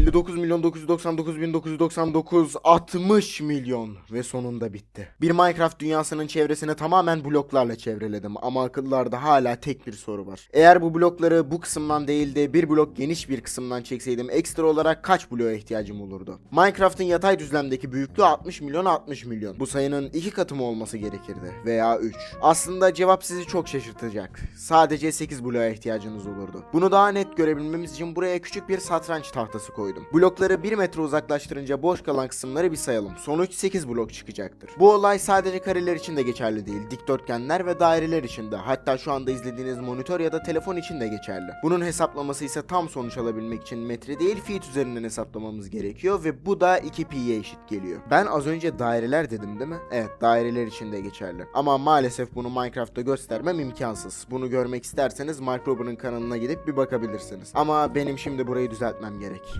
59 milyon 999 bin 999 60 milyon ve sonunda bitti. Bir Minecraft dünyasının çevresini tamamen bloklarla çevreledim ama akıllarda hala tek bir soru var. Eğer bu blokları bu kısımdan değil de bir blok geniş bir kısımdan çekseydim ekstra olarak kaç bloğa ihtiyacım olurdu? Minecraft'ın yatay düzlemdeki büyüklüğü 60 milyon 60 milyon. Bu sayının iki katı mı olması gerekirdi veya 3. Aslında cevap sizi çok şaşırtacak. Sadece 8 bloğa ihtiyacınız olurdu. Bunu daha net görebilmemiz için buraya küçük bir satranç tahtası koydum. Blokları 1 metre uzaklaştırınca boş kalan kısımları bir sayalım. Sonuç 8 blok çıkacaktır. Bu olay sadece kareler için de geçerli değil. Dikdörtgenler ve daireler için de. Hatta şu anda izlediğiniz monitör ya da telefon için de geçerli. Bunun hesaplaması ise tam sonuç alabilmek için metre değil feet üzerinden hesaplamamız gerekiyor ve bu da 2pi'ye eşit geliyor. Ben az önce daireler dedim değil mi? Evet daireler için de geçerli. Ama maalesef bunu Minecraft'ta göstermem imkansız. Bunu görmek isterseniz Microber'ın kanalına gidip bir bakabilirsiniz. Ama benim şimdi burayı düzeltmem gerek.